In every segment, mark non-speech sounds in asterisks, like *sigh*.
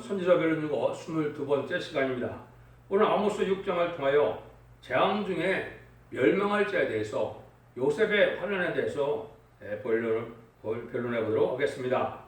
선지자 별은고 22번째 시간입니다. 오늘 아모스 6장을 통하여 재앙 중에 멸망할 자에 대해서 요셉의 환란에 대해서 예, 본론, 본- 변론해 보도록 하겠습니다.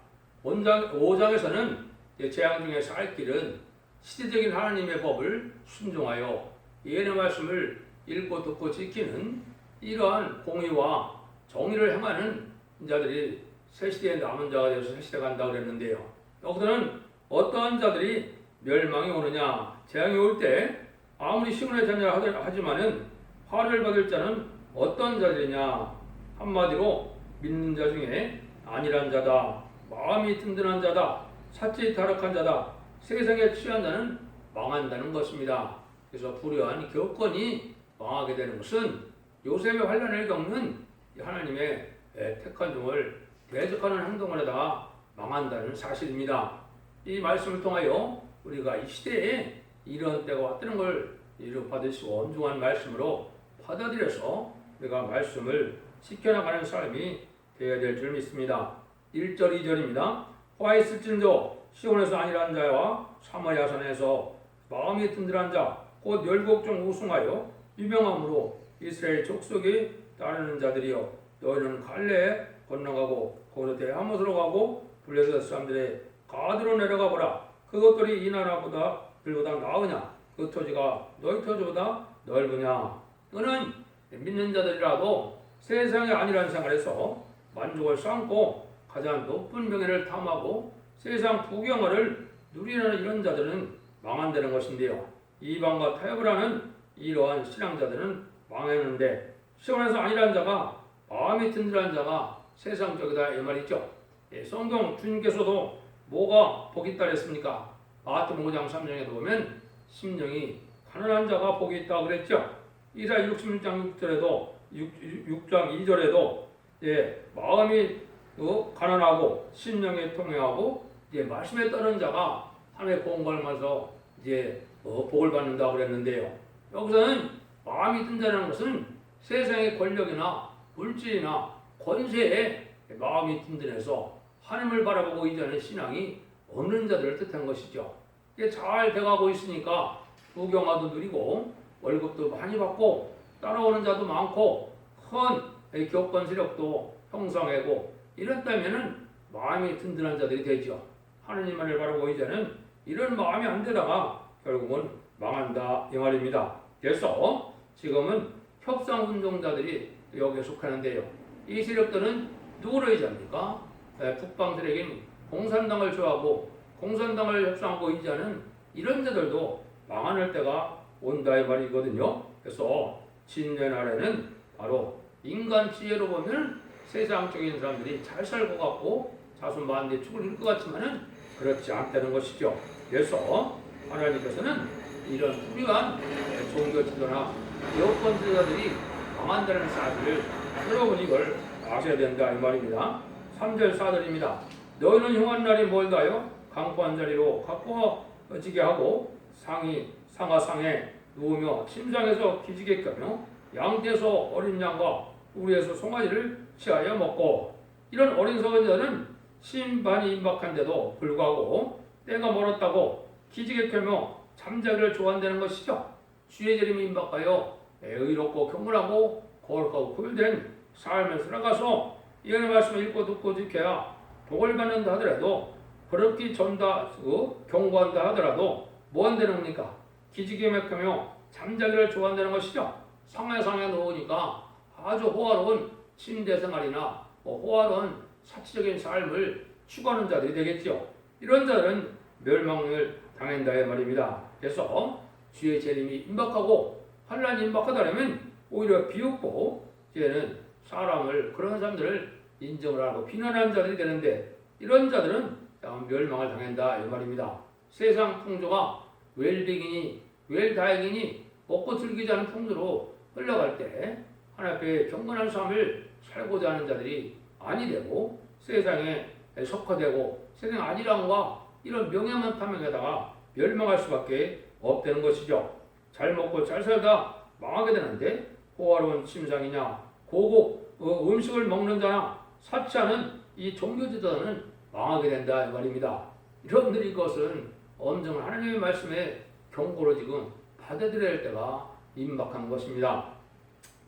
5장, 5장에서는 재앙 중에 살 길은 시대적인 하나님의 법을 순종하여 예언의 말씀을 읽고 듣고 지키는 이러한 공의와 정의를 행하는 자들이 새 시대에 남은 자가 되어서 새 시대 간다 그랬는데요. 여기서는 어떠한 자들이 멸망이 오느냐 재앙이 올 때 아무리 자녀라 하더- 하지만은 화를 받을 자는 어떤 자들이냐 한마디로 믿는 자 중에 안일한 자다 마음이 든든한 자다 사치 타락한 자다 세상에 취한 자는 망한다는 것입니다. 그래서 불의한 교권이 망하게 되는 것은 요셉의 환란을 겪는 이 하나님의 예, 택한 종을 대적하는 행동을 하다가 망한다는 사실입니다. 이 말씀을 통하여 우리가 이 시대에 이런 때가 왔다는 걸 이루 받으시고 엄중한 말씀으로 받아들여서 우리가 말씀을 지켜나가는 삶이 되어야 될 줄 믿습니다. 1절 2절입니다. 화 있을진저 시온에서 안일한 자와 사마리아 산에서 마음이 든든한 자 곧 열국 중 우승하여 유명함으로 이스라엘 족속이 따르는 자들이여 너희는 갈레에 건너가고 거기서 대하못으로 가고 블레셋 사람들의 가드로 내려가 보라. 그것들이 이 나라보다 들보다 나으냐? 그 토지가 너희 토지보다 넓으냐? 이거는 믿는 자들이라도 세상에 아니란 생활에서 만족을 쌓고 가장 높은 명예를 탐하고 세상 부경을 누리는 이런 자들은 망한다는 것인데요. 이방과 타협을 하는 이러한 신앙자들은 망했는데 시원해서 아니란 자가 마음이 든든한 자가 세상적이다 이 말이죠. 예, 성경 주님께서도 뭐가 복이 있다 그랬습니까? 마태복음 5장 3장에도 보면 심령이 가난한 자가 복이 있다 그랬죠. 이사 66장 6절에도 6, 장 2절에도 예, 마음이 어, 가난하고 심령이 통회하고 이제 말씀에 따른 자가 하나님의 공부하면서 이제 어, 복을 받는다 그랬는데요. 여기서는 마음이 든다는 것은 세상의 권력이나 물질이나 권세에 마음이 든든해서 하나님을 바라보고 이제는 신앙이 없는 자들을 뜻한 것이죠. 이게 잘 돼가고 있으니까 부경화도 누리고 월급도 많이 받고 따라오는 자도 많고 큰 교권 세력도 형성하고 이랬다면은 마음이 든든한 자들이 되죠. 하나님만을 바라고 이제는 이런 마음이 안 되다가 결국은 망한다 이 말입니다. 그래서 지금은 협상 운동자들이 여기에 속하는데요. 이 세력들은 누구를 의지합니까? 에, 북방 세력인 공산당을 좋아하고 공산당을 협상하고 의지하는 이런 자들도 망할 때가 온다 이 말이거든요. 그래서 진년 아래는 바로 인간 지혜로 보면 세상적인 사람들이 잘 살고 같고 자손 만대 축을 이룰 것 같지만은 그렇지 않다는 것이죠. 그래서 하나님께서는 이런 훌륭한 종교 지도나 여권 지도자들이 망한다는 사실을 여러분 이걸 아셔야 된다 이 말입니다. 3절 4절입니다. 너희는 흉한 날이 멀다요 강포한 자리로 가까워지게 하고 상이 상하 상에 누우며 침상에서 기지개 껴며 양떼에서 어린 양과 우리에서 송아지를 취하여 먹고 이런 어린 서원자는 신반이 임박한데도 불구하고 때가 멀었다고 기지개 켜며 잠자기를 좋아한다는 것이죠. 주의 재림이 임박하여 의롭고 경건하고 거룩하고 구별된 삶을 살아가서 이런 말씀을 읽고 듣고 지켜야 복을 받는다 하더라도 그렇게 전다 어, 경고한다 하더라도 뭐 한다는 겁니까? 기지개 맥하며 잠자기를 좋아한다는 것이죠. 상해 상해 놓으니까 아주 호화로운 침대 생활이나 뭐 호화로운 사치적인 삶을 추구하는 자들이 되겠죠. 이런 자들은 멸망을 당한다 이 말입니다. 그래서 주의 재림이 임박하고 환란이 임박하다면 오히려 비웃고 이제는 사람을 그런 사람들을 인정을 하고 비난하는 자들이 되는데 이런 자들은 멸망을 당한다 이 말입니다. 세상 풍조가 웰빙이니 웰다행이니 먹고 않은 풍조로 흘러갈 때 하나님 앞에 경건한 삶을 살고자 하는 자들이 아니 되고 세상에 속화되고 세상 안일함과 이런 명예만 탐욕에다가 멸망할 수밖에 없다는 것이죠. 잘 먹고 잘 살다 망하게 되는데 호화로운 침상이냐 고급 어, 음식을 먹는 자나 사치하는 이 종교 지도자는 망하게 된다 이 말입니다. 여러분들이 이것은 엄정 하나님의 말씀에 경고로 지금 받아들여야 할 때가 임박한 것입니다.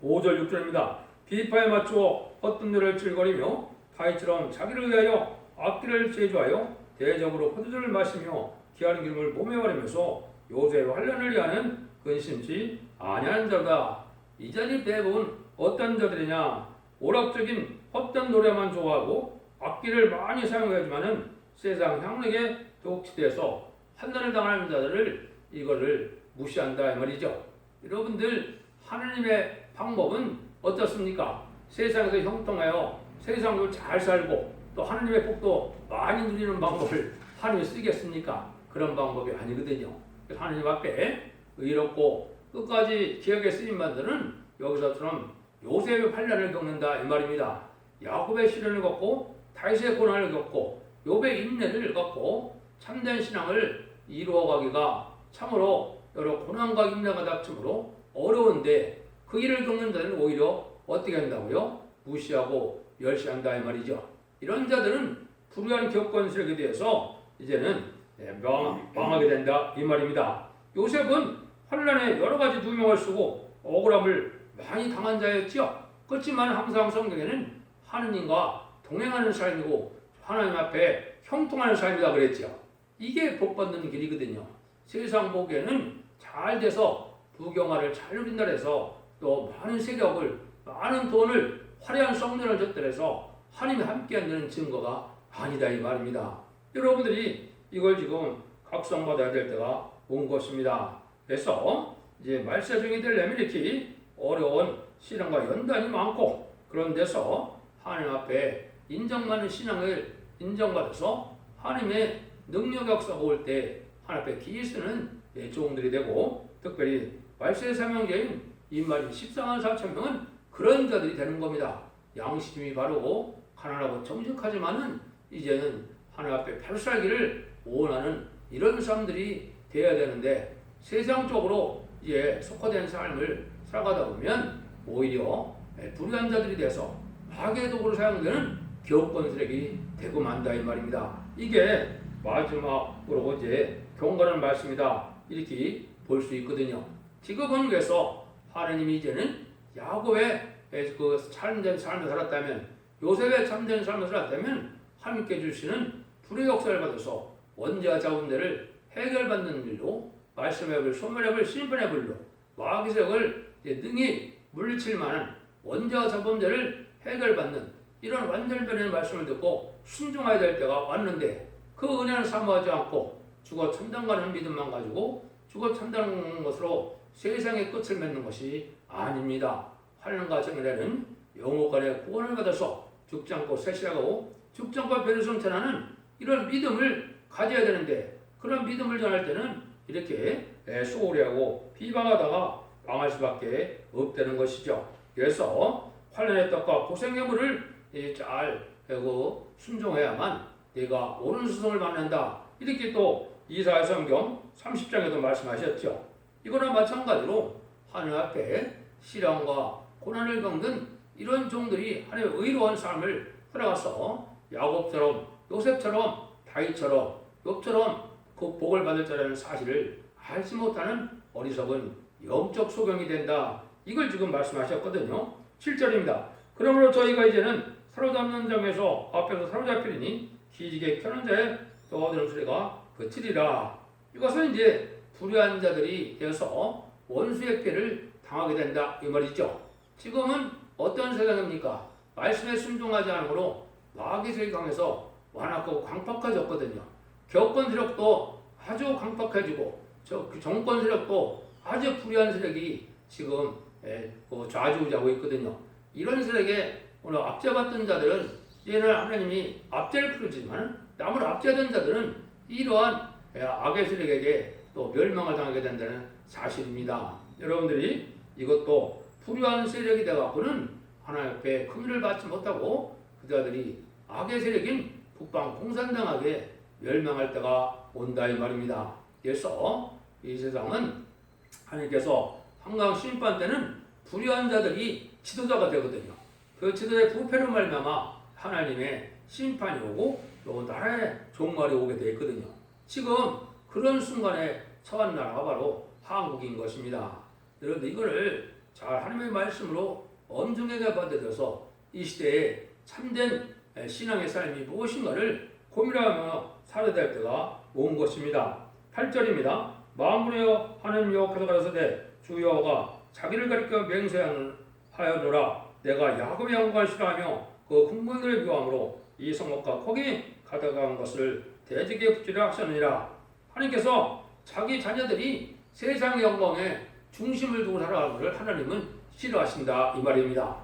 5절 6절입니다. 비파에 맞추어 노래를 즐거리며 다이처럼 자기를 위하여 악기를 제조하여 대적으로 포도주를 마시며 기하는 기름을 몸에 바르면서 요새의 환란을 위하는 근심치 아니하는 자다. 이 자리 대부분 어떤 자들이냐 오락적인 헛된 노래만 좋아하고 악기를 많이 사용하지만은 세상 향락에 독취돼서 환난을 당하는 자들을 이거를 무시한다 이 말이죠. 여러분들 하나님의 방법은 어떻습니까? 세상에서 형통하여 세상으로 잘 살고 또 하나님의 복도 많이 누리는 방법을 하나님이 쓰겠습니까? 그런 방법이 아니거든요. 하나님 앞에 의롭고 끝까지 기억에 쓰임 만들은 여기서처럼 요셉의 환란을 겪는다 이 말입니다. 야곱의 시련을 겪고 다윗의 고난을 겪고 욥의 인내를 겪고 참된 신앙을 이루어가기가 참으로 여러 고난과 인내가 닥치므로 어려운데 그 일을 겪는 자들은 오히려 어떻게 한다고요? 무시하고 멸시한다 이 말이죠. 이런 자들은 불우한 격건스럽게 되어서 이제는 망하게 된다 이 말입니다. 요셉은 환란에 여러 가지 누명을 쓰고 억울함을 많이 당한 자였지요. 그렇지만 항상 성경에는 하느님과 동행하는 삶이고 하나님 앞에 형통하는 삶이다 그랬죠. 이게 복 받는 길이거든요. 세상 보기에는 잘 돼서 부경화를 잘 누린다 해서 또 많은 세력을 많은 돈을 화려한 성년을 줬다 해서 하나님이 함께 한다는 증거가 아니다 이 말입니다. 여러분들이 이걸 지금 각성받아야 될 때가 온 것입니다. 그래서 이제 말세종이 되려면 이렇게 어려운 신앙과 연단이 많고 그런 데서 하나님 앞에 인정받는 신앙을 인정받아서 하나님의 능력 역사가 올 때 하나님 앞에 기이 쓰는 예, 종들이 되고 특별히 말세 사명자인 인말이 14만 4천 명은 그런 자들이 되는 겁니다. 양심이 바르고 가난하고 정직하지만은 이제는 하나님 앞에 바로 살기를 원하는 이런 사람들이 되어야 되는데 세상적으로 이제 속화된 삶을 살아가다 보면 오히려 불의한 자들이 돼서 악의 도구로 사용되는 교권스렉이 되고 만다 이 말입니다. 이게 마지막으로 이제 경건한 말씀이다 이렇게 볼 수 있거든요. 지금은 그래서 하나님이 이제는 야곱의 그 참된 삶을 살았다면 요셉의 참된 삶을 살았다면 하나님께 주시는 불의 역사를 받아서 원죄와 자원들을 해결받는 일로 말씀의 불, 소멸의 불, 심판의 불로 마귀색을 능히 물리칠 만한 원죄와 자범죄를 해결받는 이런 완전변의 말씀을 듣고 순종해야 될 때가 왔는데 그 은혜를 사모하지 않고 죽어 참당가는 믿음만 가지고 죽어 참다는 것으로 세상의 끝을 맺는 것이 아닙니다. 환란과 정일에는 영혼간의 구원을 받아서 죽지 않고 세시하고 죽지 않고 배를 성천하는 이런 믿음을 가져야 되는데 그런 믿음을 전할 때는 이렇게 소홀히 하고 비방하다가 망할 수밖에 없다는 것이죠. 그래서 환란의 떡과 고생의 물을 잘 배고 순종해야만 내가 옳은 수성을 받는다. 이렇게 또 이사야 성경 30장에도 말씀하셨죠. 이거나 마찬가지로 하늘 앞에 시련과 고난을 겪는 이런 종들이 하나님의 의로운 삶을 살아가서 야곱처럼 요셉처럼 다윗처럼 욥처럼 그 복을 받을 자라는 사실을 알지 못하는 어리석은 영적 소경이 된다. 이걸 지금 말씀하셨거든요. 7절입니다. 그러므로 저희가 이제는 사로잡는 점에서 앞에서 사로잡히니 기지개 켜는 자의 떠드는 소리가 그치리라. 이것은 이제 불의한 자들이 되어서 원수의 피해를 당하게 된다 이 말이죠. 지금은 어떤 세상입니까? 말씀에 순종하지 않으므로 마귀 세력이 강해서 완악하고 광팍해졌거든요. 격권 세력도 아주 광팍해지고 저 정권 세력도 아주 불의한 세력이 지금 예, 그 좌지우지하고 있거든요. 이런 세력에 오늘 압제받던 자들은 얘는 하나님이 압제를 풀어주지만 남을 압제하던 자들은 이러한 예, 악의 세력에게 또 멸망을 당하게 된다는 사실입니다. 여러분들이 이것도 불의한 세력이 되어갖고는 하나님 앞에 큰일을 받지 못하고 그자들이 악의 세력인 북방 공산당하게 멸망할 때가 온다 이 말입니다. 그래서 이 세상은 하나님께서 한강 심판 때는 불의한 자들이 지도자가 되거든요. 그 지도자의 부패로 말미암아 하나님의 심판이 오고 또 나라의 종말이 오게 되어 있거든요. 지금 그런 순간에 처한 나라가 바로 한국인 것입니다. 여러분들 이거를 잘 하나님의 말씀으로 엄중하게 받아들여서 이 시대에 참된 신앙의 삶이 무엇인가를 고민하며 살아야 될 때가 온 것입니다. 8절입니다. 마음으로 하나님 여호와께서 가라사대 주 여호와가 자기를 가리켜 맹세하여노라 내가 야곱의 영광을 싫어하며 그 궁궐들의 묘함으로 이 성목과 거기 가다간 것을 대적에 붙이려 하셨느니라 하나님께서 자기 자녀들이 세상의 영광에 중심을 두고 살아가는 것을 하나님은 싫어하신다 이 말입니다.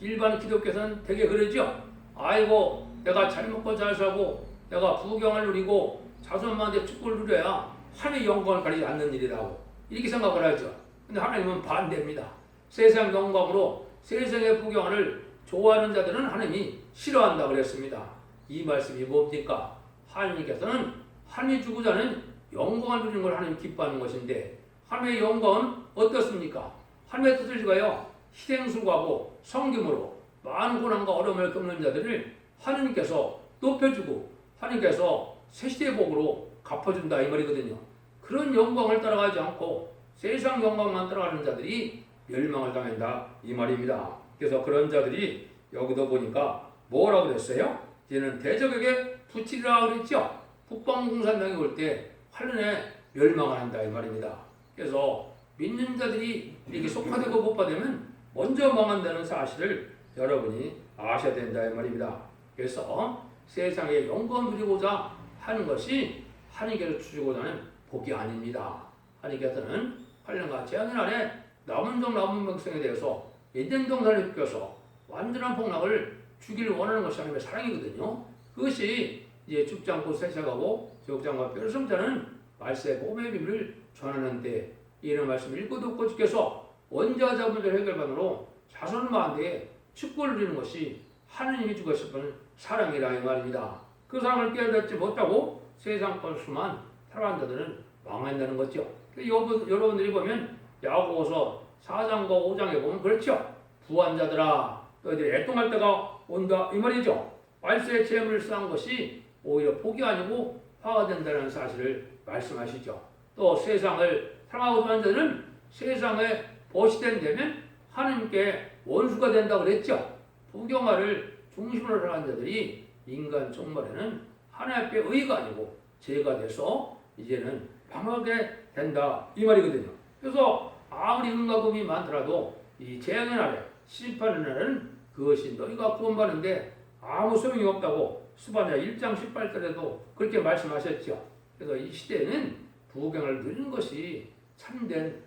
일반 기독교에서는 되게 그러죠. 아이고 내가 잘 먹고 잘 살고 내가 부경을 누리고 자손만한테 축복을 누려야 하나님의 영광을 가리지 않는 일이라고 이렇게 생각을 하죠. 근데 하나님은 반대입니다. 세상 영광으로 세상의 부경을 좋아하는 자들은 하나님이 싫어한다 그랬습니다. 이 말씀이 뭡니까? 하나님께서는 하나님이 주고자 하는 영광을 누리는 걸 하나님 기뻐하는 것인데 하나님의 영광은 어떻습니까? 하나님의 뜻을 지가요 희생수고하고 성김으로 많은 고난과 어려움을 겪는 자들을 하나님께서 높여주고 하나님께서 새시대 복으로 갚아준다 이 말이거든요. 그런 영광을 따라가지 않고 세상 영광만 따라가는 자들이 멸망을 당한다 이 말입니다. 그래서 그런 자들이 여기도 보니까 뭐라고 그랬어요? 이제는 대적에게 붙이리라 그랬죠. 북방공산당이 올 때 환란에 멸망을 한다 이 말입니다. 그래서 믿는 자들이 이렇게 속화되고 못 받으면 먼저 망한다는 사실을 여러분이 아셔야 된다 이 말입니다. 그래서 세상에 영광을 누리고자 하는 것이 하나님께서 주시고자 하는 복이 아닙니다. 하나님께서는 8년간 재앙의 날에 남은 종 남은 백성에 대해서 에덴 동산을 껴서 완전한 폭락을 주기를 원하는 것이 하나님의 사랑이거든요. 그것이 이제 죽지 않고 세상하고 적장과 뼈성자는 말세 복음의 비밀을 전하는데 이런 말씀 읽고 듣고 지켜서 원자와 자문들 해결반으로 자손만대에 축복을 누리는 것이 하느님이 주고 싶은 사랑이라 이 말입니다. 그 사랑을 깨닫지 못하고 세상 것수만 살아간 자들은 망한다는 거죠. 여러분, 여러분들이 보면 야고보서 4장과 5장에 보면 그렇죠. 부한 자들아 너희들이 애통할 때가 온다 이 말이죠. 말세의 재물을 쌓은 것이 오히려 복이 아니고 화가 된다는 사실을 말씀하시죠. 또 세상을 사랑하고 사는 자들은 세상에 보시된 되면 하나님께 원수가 된다고 그랬죠. 부경화를 중심으로 살아가는 자들이 인간 종말에는 하나님 앞에 의가 아니고 죄가 돼서 이제는 망하게 된다 이 말이거든요. 그래서 아무리 은가금이 많더라도 이 재앙의 날에 심판의 날에는 그것이 너희가 구원받는데 아무 소용이 없다고 수반자 1장 18절에도 그렇게 말씀하셨죠. 그래서 이 시대에는 부경을 누리는 것이 참된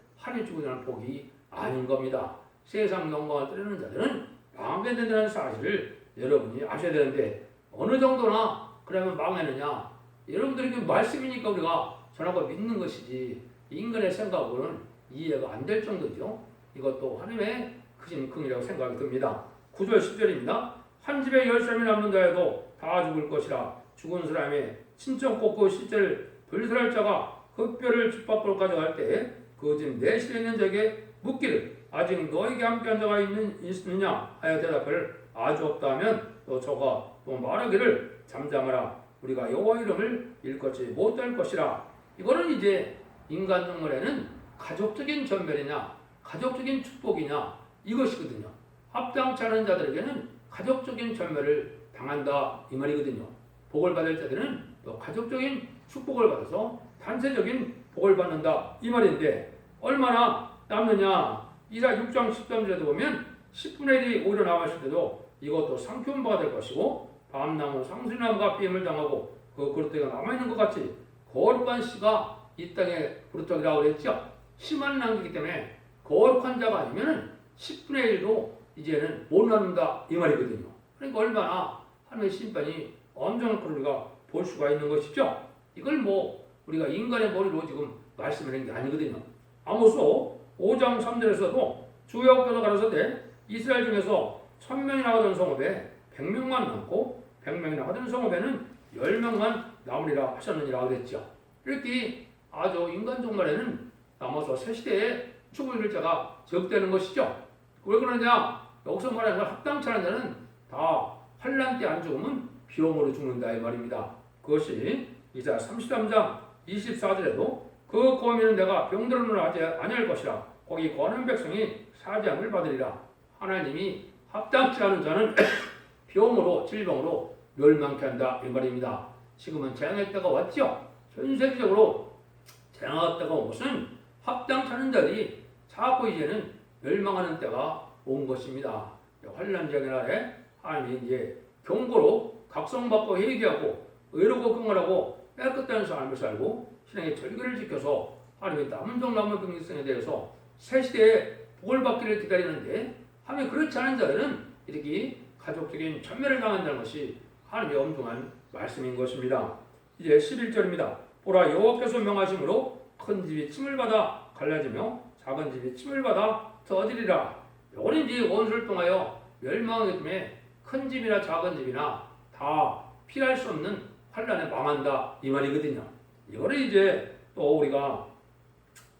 주고 자는 복이 아닌 겁니다. 세상 영광을 뜨려는 자들은 망하게 된다는 사실을 여러분이 아셔야 되는데 어느 정도나 그러면 망하느냐? 여러분들이 그 말씀이니까 우리가 전하고 믿는 것이지 인간의 생각으로는 이해가 안 될 정도죠. 이것도 하나님의 크신 긍이라고 생각이 듭니다. 9절 10절입니다. 한 집에 열 사람이 남는다 해도 다 죽을 것이라 죽은 사람의 친척 꼭그 실제를 불설할 자가 그 뼈를 집 밖으로 가져갈 때그집 내실에 있는 자에게 묻기를 아직 너에게 함께한 자가 있는, 있느냐 하여 대답을 아주 없다면 또 저가 또 말하기를 잠잠하라. 우리가 여호와 이름을 일컫지 못할 것이라. 이거는 이제 인간 동물에는 가족적인 전멸이냐 가족적인 축복이냐 이것이거든요. 합당치 않은 자들에게는 가족적인 전멸을 당한다 이 말이거든요. 복을 받을 자들은 또 가족적인 축복을 받아서 단세적인 복을 받는다 이 말인데 얼마나 남느냐. 이사 6장 13절에도 보면 10분의 1이 오히려 남았을 때도 이것도 바가 될 것이고 밤나무 상수나무가 비임을 당하고 그 그릇대가 남아있는 것 같이 거룩한 씨가 이 땅에 그릇떡이라고 그랬죠? 심한 남기기 때문에 거룩한 자가 아니면 10분의 1도 이제는 못 나눈다 이 말이거든요. 그러니까 얼마나 하나님의 심판이 엄청난 걸 우리가 볼 수가 있는 것이죠? 이걸 뭐 우리가 인간의 머리로 지금 말씀하는 게 아니거든요. 아모스 5장 3절에서도 주여께서 가라사대 이스라엘 중에서 천명이 나가던 성읍에 백명만 남고 백명이 나가던 성읍에는 열명만 남으리라 하셨느니라 그랬죠. 이렇게 아주 인간 종말에는 남아서 새 시대에 이룰 자가 적되는 것이죠. 왜 그러냐? 여기서 말하는 않은 자는 다 환란 때 안 죽으면 비용으로 죽는다 이 말입니다. 그것이 이사 33장 24절에도 그 고민은 내가 병들음을 하지 아니할 것이라 거기 거는 백성이 사지함을 받으리라 하나님이 합당치 않은 자는 *coughs* 병으로 질병으로 멸망케 한다 이 말입니다. 지금은 재앙의 때가 왔죠. 전 세계적으로 재앙의 때가 합당치 않은 자들이 자꾸 이제는 멸망하는 때가 온 것입니다. 환란적인 날에 하나님이 이제 경고로 각성받고 회개하고 의롭고 긍휼하고 깨끗한 삶을 살고 신앙의 절기를 지켜서 하나님의 남은 종 남은 병리성에 대해서 새 시대에 복을 받기를 기다리는데 하나님 그렇지 않은 자들은 이렇게 가족적인 전멸을 당한다는 것이 하나님의 엄중한 말씀인 것입니다. 이제 11절입니다. 보라 여호와께서 명하심으로 큰 집이 침을 받아 갈라지며 작은 집이 침을 받아 터지리라. 요거는 이제 원수를 통하여 멸망하기 때문에 큰 집이나 작은 집이나 다 피할 수 없는 환란에 망한다 이 말이거든요. 이거를 이제 또 우리가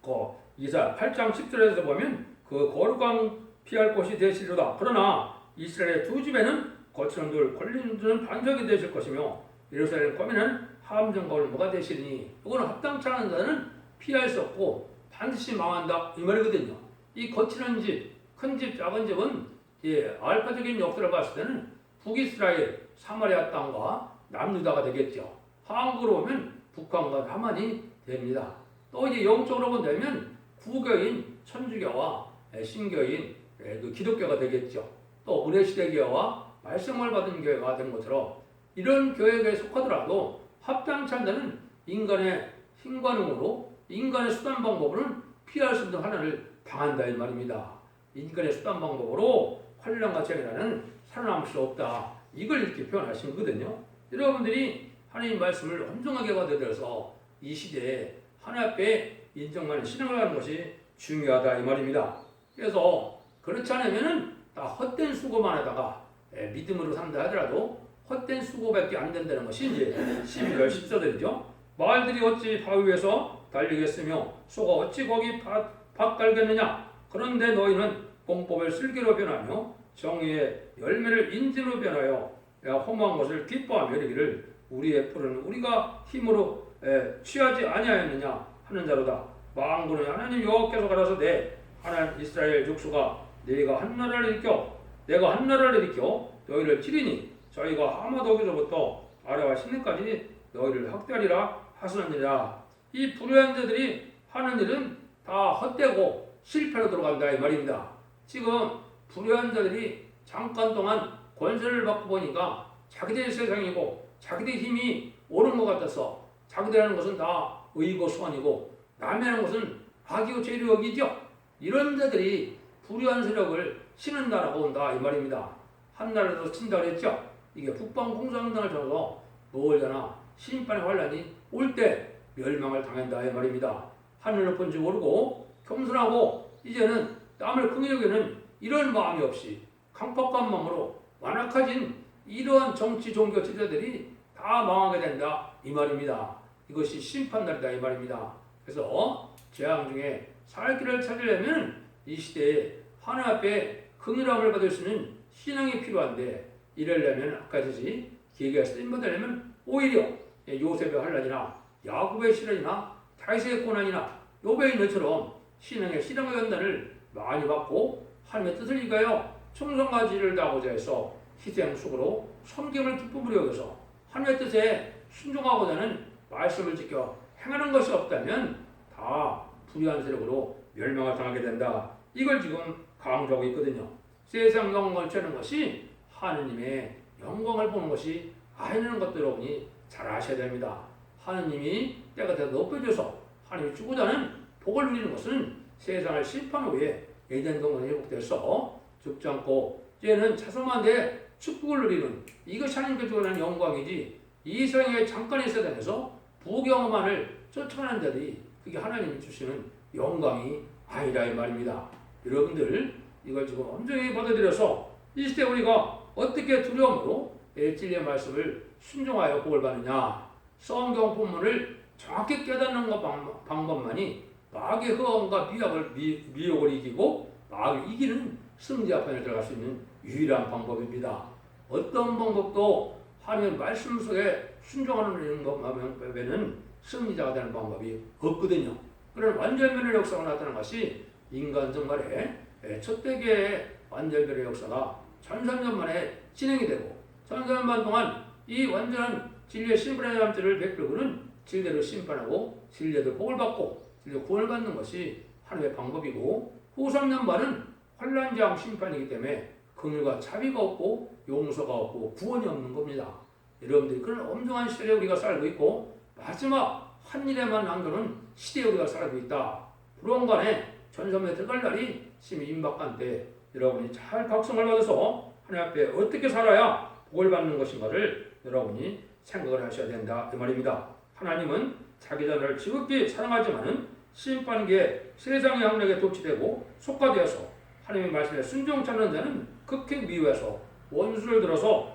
그 이사 8장 10절에서 보면 그 거룩한 피할 곳이 되시리로다. 그러나 이스라엘의 두 집에는 거칠은 돌 걸리는 반석이 되실 것이며 예루살렘 거민은 함정 걸무가 되시니 이거는 합당치 않은 자는 피할 수 없고 반드시 망한다 이 말이거든요. 이 거칠은 집, 큰 집, 작은 집은 예, 알파적인 역사를 봤을 때는 북이스라엘, 사마리아 땅과 남유다가 되겠죠. 한국으로 오면 북한과 남한이 됩니다. 또 이제 영적으로 본다면 구교인 천주교와 예, 신교인 예, 그 기독교가 되겠죠. 또 은혜시대교와 말씀을 받은 교회가 된 것처럼 이런 교회에 속하더라도 합당치 않다는 인간의 힘관음으로 인간의 수단 방법으로는 피할 수 없는 하나를 당한다 이 말입니다. 인간의 수단 방법으로 환란과 재난은 살아남을 수 없다. 이걸 이렇게 표현하신 거거든요. 여러분들이 하나님 말씀을 엄중하게 받아들여서 이 시대에 하나님 앞에 인정하는 신앙을 하는 것이 중요하다 이 말입니다. 그래서 그렇지 않으면은 다 헛된 수고만 하다가 예, 믿음으로 산다 하더라도 헛된 수고밖에 안 된다는 것이 이제 12절 14절이죠. 말들이 어찌 바위 위에서 달리겠으며 소가 어찌 거기 밭, 밭 갈겠느냐 그런데 너희는 공법을 슬기로 변하며 정의의 열매를 인지로 변하여 야, 험한 것을 기뻐하며 이르기를 우리의 뿔은 우리가 힘으로 에, 취하지 아니하였느냐 하는 자로다 망군은 하나님 여호와께서 가라서 내 하나님 이스라엘 족수가 네가 한 나라를 일으켜 내가 한 나라를 일으켜 너희를 치리니 저희가 하마도기서부터 아래와 신내까지 너희를 학대하리라 하시느니라 이 불의한 자들이 하는 일은 다 헛되고 실패로 들어간다 이 말입니다. 지금 불의한 자들이 잠깐 동안 권세를 받고 보니까 자기들의 세상이고 자기들의 힘이 옳은 것 같아서 자기들 하는 것은 다 의고 소원이고 남의 하는 것은 악이고 죄로 여기죠. 이런 자들이 불의한 세력을 치는 나라가 온다 이 말입니다. 한 나라에서 친다 그랬죠. 이게 북방 공산당을 저어서 멀잖아 심판의 환란이 올 때 멸망을 당한다 이 말입니다. 하늘 높은 줄 모르고 겸손하고 이제는 남을 긍히 여기는 이런 마음이 없이 강팍한 마음으로 완악해진 이러한 정치 종교 지도자들이 다 망하게 된다 이 말입니다. 이것이 심판날이다 이 말입니다. 그래서 재앙 중에 살 길을 찾으려면 이 시대에 하나 앞에 긍휼함을 받을 수 있는 신앙이 필요한데 이러려면 아까듯이 기회가 쓰임받으려면 오히려 요셉의 환란이나 야곱의 시련이나 다윗의 고난이나 요배의 일처럼 신앙의 신앙의 연단을 많이 받고 하나님의 뜻을 이가요 충성가지를 다하고자 해서 희생 속으로 섬김을 기쁨으로 여겨서 하나님의 뜻에 순종하고자 하는 말씀을 지켜 행하는 것이 없다면 다 불의한 세력으로 멸망을 당하게 된다. 이걸 지금 강조하고 있거든요. 세상 영광을 채는 것이 하느님의 영광을 보는 것이 아니라는 것들을 보니 잘 아셔야 됩니다. 하느님이 때가 되어 높여줘서 하나님이 주고자 하는 복을 누리는 것은 세상을 심판 후에 에덴 동산이 회복돼서 죽지 않고 이제는 차소만대 축복을 누리는 이것이 하나님께 하는 영광이지 이 세상에 잠깐 있어야 되면서 부경험만을 쫓아가는 자들이 그게 하나님이 주시는 영광이 아니라 이 말입니다. 여러분들 이걸 지금 엄정히 받아들여서 이 시대 우리가 어떻게 두려움으로 진리의 말씀을 순종하여 복을 받느냐 성경 본문을 정확히 깨닫는 것 방- 방법만이 마귀의 허언과 미혹을, 미, 미혹을 이기고 마귀를 이기는 승리아판에 들어갈 수 있는 유일한 방법입니다. 어떤 방법도 하나님의 말씀 속에 순종하는 것 외에는 승리자가 되는 방법이 없거든요. 그런 완전변의 역사가 나타난 것이 인간 정말의 첫 대계의 완전변의 역사가 천삼년 만에 진행이 되고 천삼년 동안 이 완전한 진리의 심판의 잠재를 베풀고는 진리로 심판하고 진리로 복을 받고 진리로 구원을 받는 것이 하나님의 방법이고 후 3년 반은 환란장 심판이기 때문에 긍휼과 자비가 없고 용서가 없고 구원이 없는 겁니다. 여러분들이 그런 엄중한 시대에 우리가 살고 있고 마지막 한 일에만 남겨놓은 시대에 우리가 살고 있다. 불원간에 전섬에 들어갈 날이 심히 임박한 때 여러분이 잘 각성을 받아서 하나님 앞에 어떻게 살아야 복을 받는 것인가를 여러분이 생각을 하셔야 된다 이 말입니다. 하나님은 자기 자녀를 지극히 사랑하지만은 심판기에 세상의 학력에 도취되고 속가되어서 하나님의 말씀에 순종치 않는 자는 극히 미워해서 원수를 들어서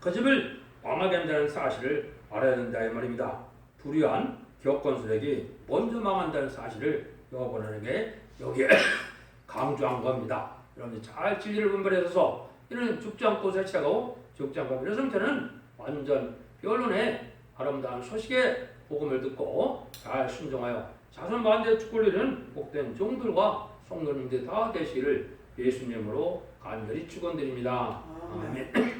그 집을 망하게 한다는 사실을 알아야 된다 이 말입니다. 불의한 기업건설액이 먼저 망한다는 사실을 여러분에게 여기에 *coughs* 강조한 겁니다. 여러분이 잘 진리를 분별해서 이런 죽지 않고 살치하고 죽지 않고 이런 상태는 완전 변론의 아름다운 소식의 복음을 듣고 잘 순종하여 자손 반대 축구를 이루는 복된 종들과 성도님들 다 되시기를 예수님으로 간절히 축원드립니다. 아멘. 아멘.